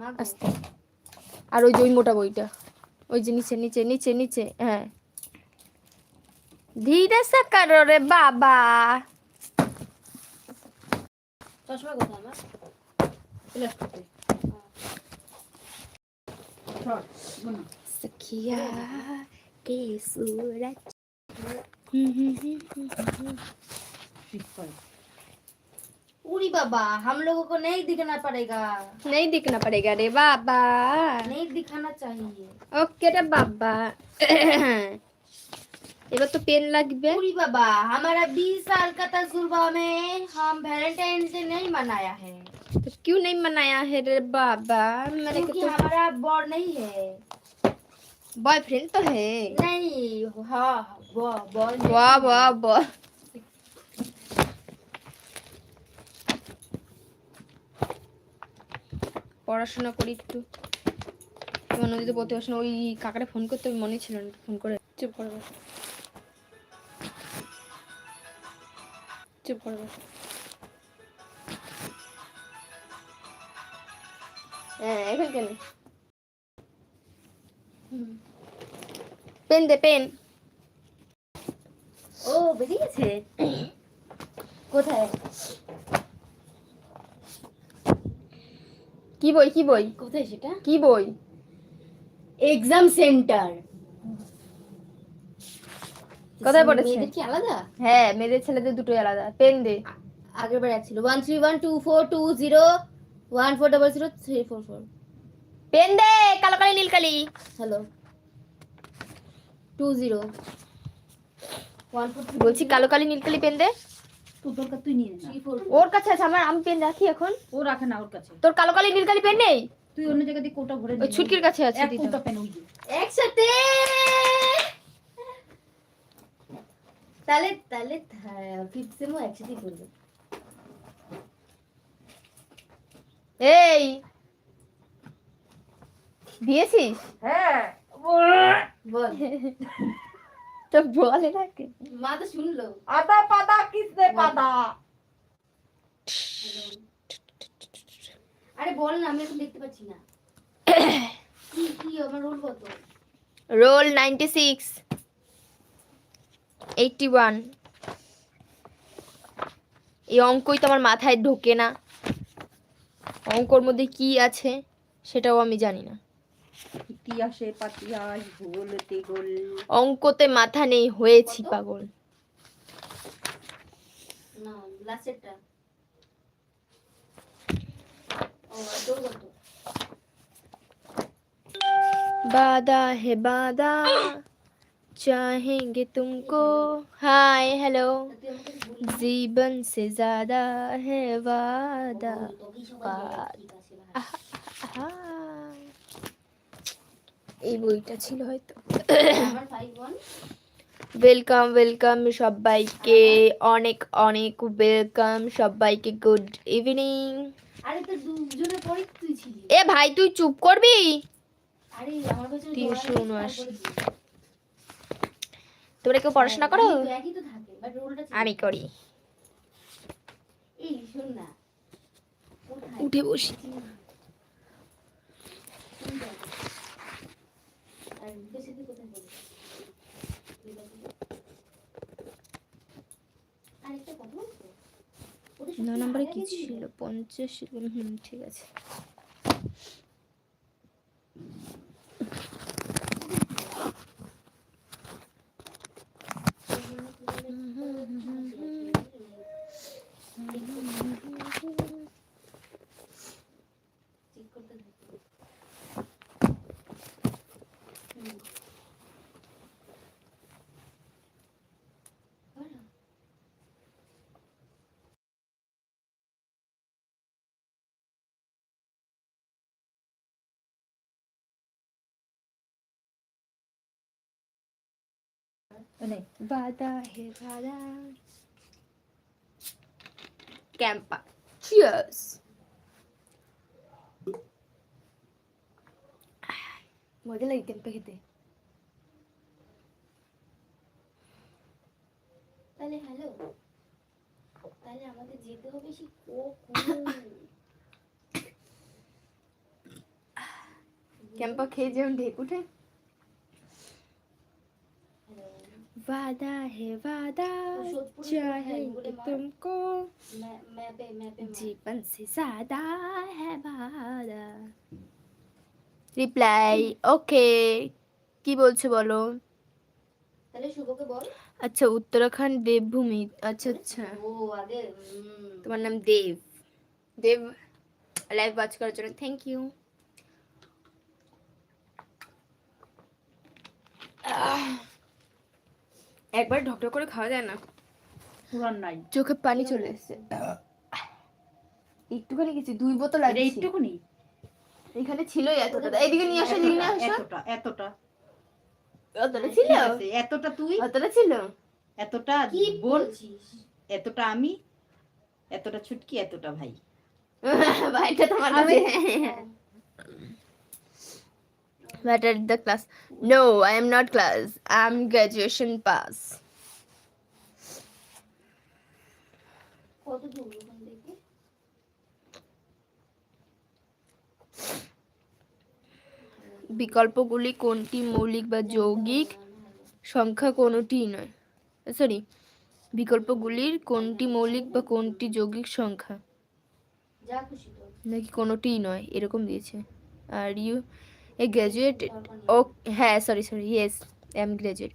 মা গো। আস্তে আর ওই যে ওই মোটা বইটা ওই যে নিচে নিচে নিচে নিচে হ্যাঁ ধীরে সাকারো রে বাবা চশমা কোথায় আমার প্লাস্টিকে ধর, গুনা। सखिया के सूरज ঠিক করে। उरी बाबा हम लोगों को नहीं दिखना पड़ेगा नहीं दिखना पड़ेगा रे बाबा नहीं दिखाना चाहिए ओके रे बाबा এবার তো পেন লাগবে उरी बाबा हमारा 20 साल का तजुर्बा में हम वैलेंटाइन डे नहीं मनाया है तो क्यों नहीं मनाया है रे बाबा मेरे को क्योंकि तो हमारा बॉड नहीं है बॉयफ्रेंड तो है नहीं हाँ बॉय बॉय वाह वाह वाह পড়াশোনা করি একটু। নদীতে পড়তে পারছি ওই কাকারে ফোন করতে মনে ছিল না ফোন করে। চুপ করে বসো। চুপ করে বসো। হ্যাঁ কেন? পেন দে, পেন। ও, বেরিয়েছে? কোথায়? কি বই কি বই? কোথায় সেটা? কি বই? এক্সাম সেন্টার কোথায় পড়েছে? মেয়েদের কি আলাদা? হ্যাঁ মেয়েদের ছেলেদের দুটোই আলাদা। পেন দে। আগের বার এক ছিল one three one two four two zero one four double zero three four four pen দে কালো কালি নীল কালি। Hello two zero one four বলছি কালো কালি নীল কালি পেন দে। তোর তুই নিয়ে নে ওর কাছে আছে আমার আমি পেন রাখি এখন। ও রাখে না ওর কাছে। তোর কালো কালি নীল কালি পেন নেই? তুই অন্য জায়গা দিয়ে কোটা ভরে ওই ছুটকির কাছে আছে এক কোটা পেন ওই একসাথে! তাহলে তাহলে ফিফথ সেমও একসাথে করবে। এই! দিয়েছিস? হ্যাঁ বল। তো বলে না মা তো শুনলো। আদা পাদা কিসে পাদা আরে বল না আমি এখন দেখতে পাচ্ছি না। কি কি আমার রোল কত? Roll ninety six eighty one এই অঙ্কই তো আমার মাথায় ঢোকে না। অঙ্কর মধ্যে কি আছে সেটাও আমি জানি না। ইতিহাসে পাতিয়াস ভূগোলতে গোল অঙ্কতে মাথা নেই হয়েছি পাগল না লাস্টেরটা ও আর তোর কত बादा है बादा चाहेंगे तुमको हाय हेलो তুই আমাকে বলি जीवन से ज्यादा है वादा তোকেই এই বইটা ছিল হয়তো। ওয়েলকাম ওয়েলকাম সবাইকে। অনেক অনেক ওয়েলকাম সবাইকে। গুড ইভিনিং আরে তো দুজনে পরে তুই ছিলি। এ ভাই তুই চুপ করবি? আরে আমার কাছে তিনশো উনআশি। তোমরা কেউ পড়াশোনা করো? একই তো থাকে বাট রোলটা আমি করি। এই শোন না। কোথায় উঠে বসি কোন জায়গায়? আর তোর সাথে কোথায় পড়ে আরেকটা কথা বলব ওটা ন নম্বরে কী? ছিল পঞ্চাশ হুম ঠিক আছে চেক করতে থাকি। হুম। বলো। মানে বাদা হে বাদা ক্যাম্পা চিয়ার্স মজা লাগে ক্যাম্পে খেতে তাহলে হ্যালো তাহলে আমাদের যেতে হবে সেই ক্যাম্পা খেয়ে যেমন ঢেক উঠে वादा है वादा सोदपुरी चाहेंगे बोले मार। तुमको मैं मैं पे मैं पे मार। জীবন से ज्यादा है वादा রিপ্লাই ওকে কি বলছো বলো তাহলে শুভকে বল আচ্ছা উত্তরাখণ্ড দেবভূমি আচ্ছা আচ্ছা ও আগে উম, তোমার নাম দেব দেব লাইভ ওয়াচ করার জন্য থ্যাংক ইউ একবার ঢকঢক করে খাওয়া যায় না। পুরান নাই। চোখে পানি চলে এসেছে একটুখানি কিছু দুই বোতল আছে একটুকুনি এখানে ছিলই এতটা। এইদিকে নিয়ে আসো নিয়ে আসো। এতটা এতটা। অতটা ছিল? এতটা তুই? অতটা ছিল? এতটা কি বোন? বলছিস? এতটা আমি? এতটা ছুটকি এতটা ভাই। ভাইটা তোমার কাছে। What are the class? No, I am not class. I'm graduation pass. বিকল্পগুলি কোনটি মৌলিক বা যৌগিক সংখ্যা কোনোটিই নয় সরি বিকল্পগুলির কোনটি মৌলিক বা কোনটি যৌগিক সংখ্যা নাকি কোনোটিই নয় এরকম দিয়েছে আর ইউ এ গ্র্যাজুয়েট ও হ্যাঁ sorry sorry yes I am graduate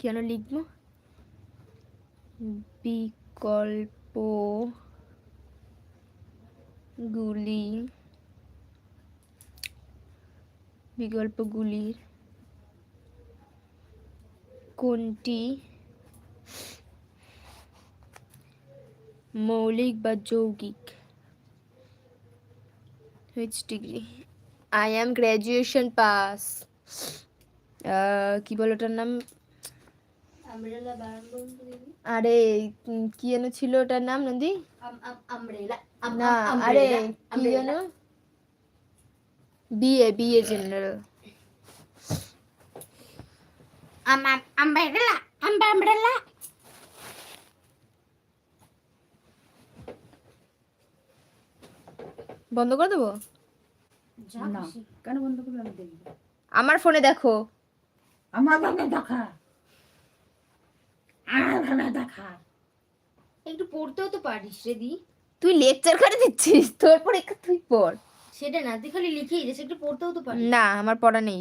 কেন লিখব? বিকল্প গুলি বিকল্পগুলির কোনটি? মৌলিক বা যৌগিক? Which degree I am graduation pass কি বলো ওটার নাম? আরে কি যেন ছিল ওটার নাম নন্দী? আম আমরেলা আম না আরে কি যেন? BA BA general um um বন্ধ করে দেবো? না কেন বন্ধ করবে আমি দেখব। আমার ফোনে দেখো। আমার ভাবে দেখা। আমার ভাবে দেখা। একটু পড়তেও তো পারিস রে দি। তুই লেকচার করে দিচ্ছিস তোর পরীক্ষা তুই পড়। সেটা না তুই খালি লিখেই যাস একটু পড়তেও তো পারিস। না আমার পড়া নেই।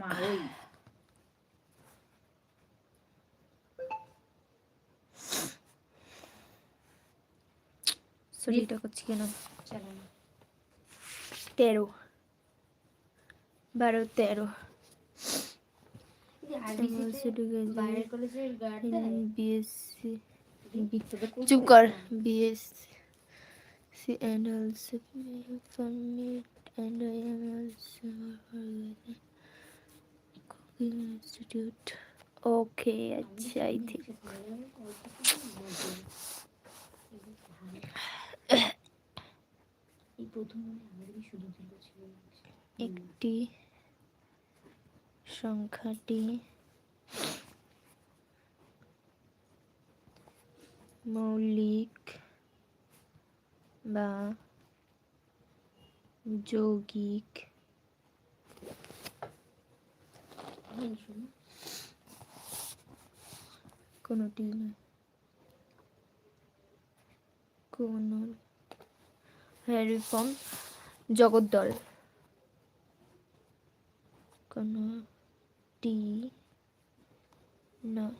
মা ওই শরীরটা করছি কেন চলো না। তেরো বারো তেরো দিদি, RBC তে বাইরের কলেজের গার্ড বিএসসি তোদের কোথায়? চুপ কর BSc also permit and I am also cooking institute okay আচ্ছা আই থিঙ্ক একটি সংখ্যাটি মৌলিক বা যৌগিক। কোনোটি নয়। কোন হ্যারি ফর্ম জগদ্দল। কোনটি নয়।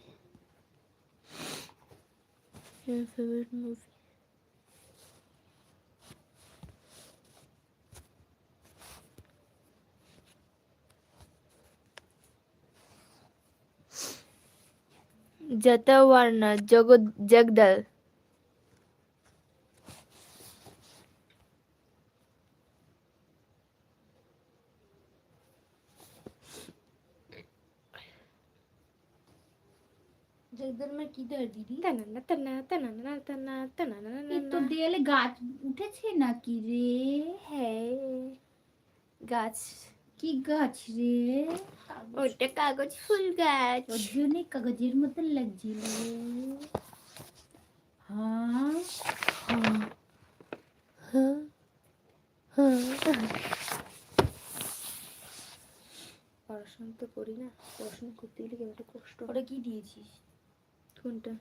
Your favorite movie? জতাওয়ার্না জগৎ জগদল জগদলমার কি দেয় দিদি। তো দেয়ালে গাছ উঠেছে নাকি রে? হ্যাঁ। গাছ। কি গাছ রে? ওটা কাগজ ফুল গাছ। ওর জন্য কাগজের মতন লাগছিল। হ্যাঁ পড়াশোনা তো করি না পড়াশোনা করতে গেলে কেমন একটা কষ্ট হয়। ওটা কি দিয়েছিস? কোনটা?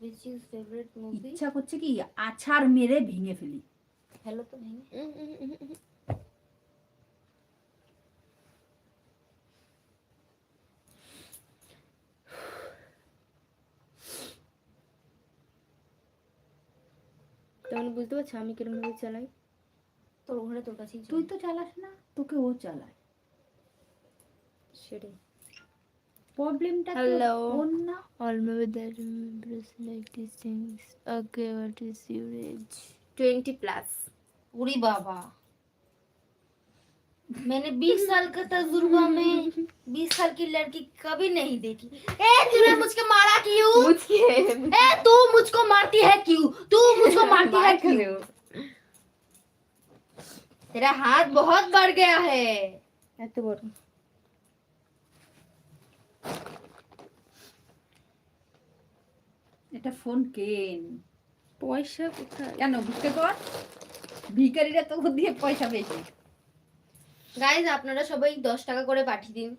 উইচ ইজ ফেভারিট মুভি ইচ্ছা করছে কি আছাড় মেরে ভেঙে ফেলি। হ্যালো তো ভেঙে। তখন বুঝতে পারছ আমি কীরকম ভাবে চালাই। তোর ঘরে তোর কাছেই তুই তো চালাস না তোকে ও চালায়। সেটাই। প্রবলেমটা Hello. ওর না All maybe that remembers like these things. Okay, what is your age? 20 plus. उड़ी बाबा मैंने 20 साल का तजुर्बा में 20 साल की लड़की कभी नहीं देखी ए तूने मुझको मारा क्यों मुझके ए तू मुझको मारती है क्यों तू मुझको मारती है क्यों तेरा हाथ बहुत बढ़ गया है এত বড় এটা ফোন কেন পয়সা কোথায়? কেন বুঝতে কর ভিকারিরা তো দিয়ে পয়সা পেয়েছে গাইজ আপনারা সবাই দশ টাকা করে পাঠিয়ে দিন।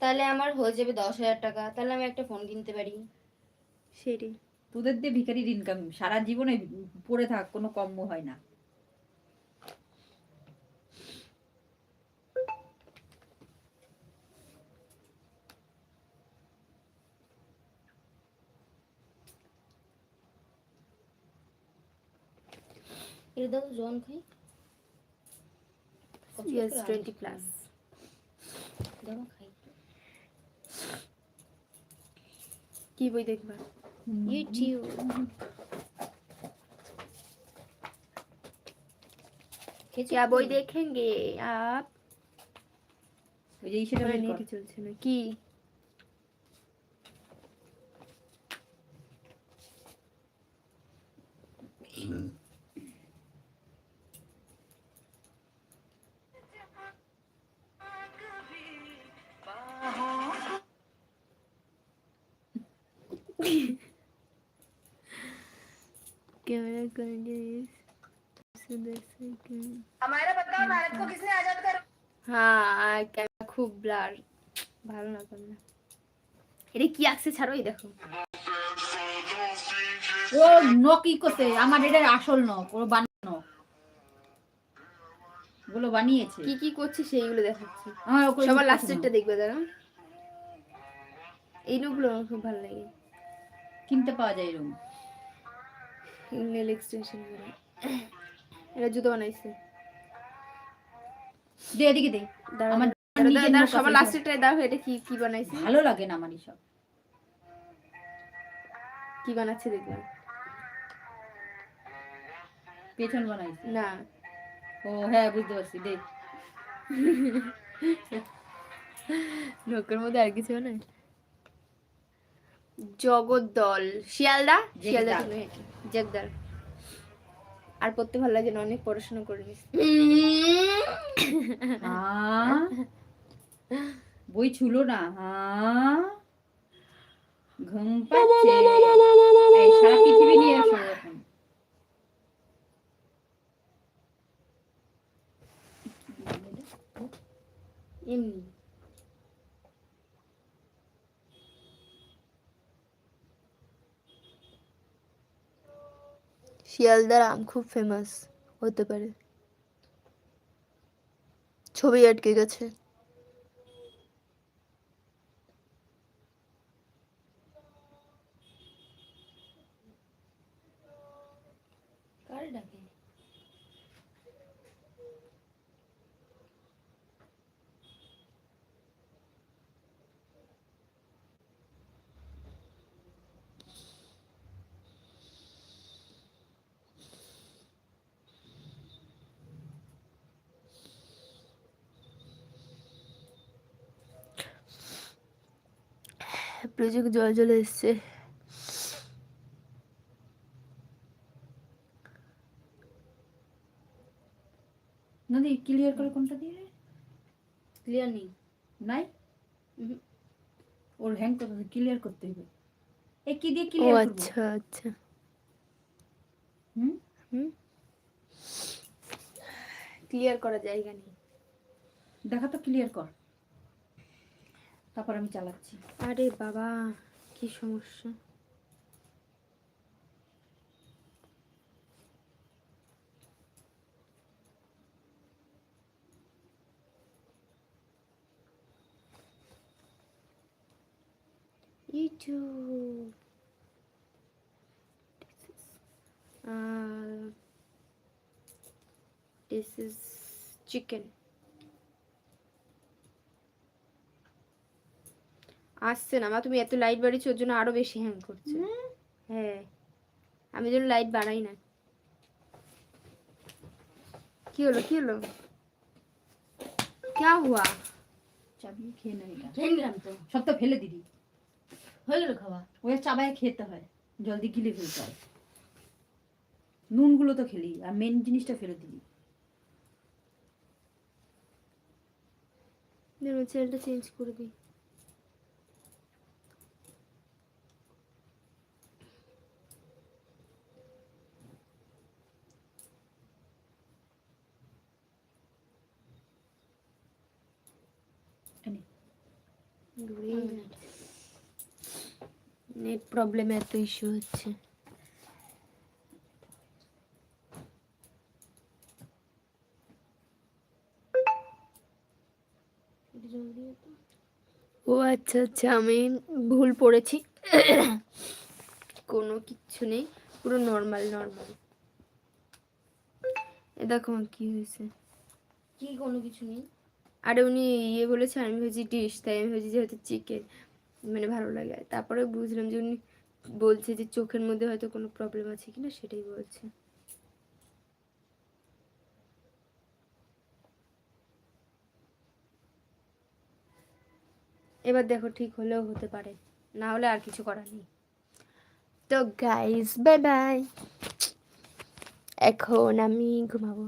তাহলে আমার হয়ে যাবে দশ হাজার টাকা। তাহলে আমি একটা ফোন কিনতে পারি। সেটাই। তোদের দিয়ে ভিকারির ইনকাম সারা জীবনে পড়ে থাক কোনো কম্ম হয় না। এটা দাও জন খাই কত ইয়েস করে টোয়েন্টি প্লাস দাও খাই কি বই দেখবা ইউটিউব খেয়েছো क्या বই কি? देखेंगे आप ওই যে সেটা বের কর। নেট চলছে না কি कैमरा क्वालिटी हमारा बताओ भारत को किसने आजाद कर হ্যাঁ ক্যামেরা খুব ব্লার ভালো না ক্যামেরা এটা কি আসছে ছাড়ো এই দেখো ও নকি করতে আমার এটা আসল নক ও বানানো গুলো বানিয়েছে কি কি করছে সেইগুলো দেখাচ্ছি আমার ওকে সবার পছন্দ। লাস্টেরটা দেখবে দাঁড়া এই লুকগুলো আমার খুব ভালো লাগে কিনতে পাওয়া যায় এরকম। নেল এক্সটেনশন করে। এটা জুতো বানাইছে। দে এদিকে দে। আমার সবার এটা কি কি বানাইছে? ভালো লাগে না আমার এসব। কি বানাচ্ছে দেখলাম। পেছন বানাইছে। না। ও হ্যাঁ বুঝতে পারছি দে। লোকের মধ্যে আর কিছু না জগদ্দল শিয়ালদা? শিয়ালদা। তুমি। আর পড়তে ভালো লাগে না অনেক পড়াশোনা করে নিস। বই ছিল না হ্যাঁ ঘুম পাচ্ছে। সারা পৃথিবী নিয়ে আসো এখন এমনি। শিয়ালদার আম খুব ফেমাস হতে পারে। ছবি আটকে গেছে কার ডাকে প্রচুর জল চলে এসছে নদী ক্লিয়ার করে কোনটা দিয়ে? ক্লিয়ার নেই। নাই? ওর হ্যাং করতে ক্লিয়ার করতে হবে। এ কি দিয়ে ক্লিয়ার করব? আচ্ছা আচ্ছা। হুম? হুম? ক্লিয়ার করা জায়গা নেই। দেখা তো ক্লিয়ার কর। তারপর আমি চালাচ্ছি। আরে বাবা কি সমস্যা? চিকেন uh, আসছে না মা তুমি এত লাইট বাড়িয়েছো ওর জন্য আরো বেশি হ্যাং করছে হ্যাঁ আমি যেন লাইট বাড়াই না কি হলো কি হলো क्या हुआ চাবিয়ে খেয়ে নেই এটা খেয়ে নিলাম তো সব তো ফেলে দিবি হয়ে গেল খাওয়া ওই চাবায় খেতে হয় জলদি গিলে ফেলতে হয় নুনগুলো তো খেলি আর মেন জিনিসটা ফেলে দিবি চ্যানেলটা চেঞ্জ করে দিই নেট প্রবলেম এত ইস্যু হচ্ছে। ও আচ্ছা আচ্ছা আমি ভুল পড়েছি। কোনো কিচ্ছু নেই পুরো নর্মাল নর্মাল এ দেখো কি হয়েছে। কি কোনো কিছু নেই? আরে উনি ইয়ে বলেছে, আমি ভেবেছি ডিশ তাই আমি ভেবেছি যে হয়তো চিকেন মানে ভালো লাগে। তারপরে বুঝলাম যে উনি বলছে যে চোখের মধ্যে হয়তো কোনো প্রবলেম আছে কিনা, সেটাই বলছে। এবার দেখো ঠিক হলেও হতে পারে, না হলে আর কিছু করার নেই। তো গাইস বাই বাই এখন আমি ঘুমাবো।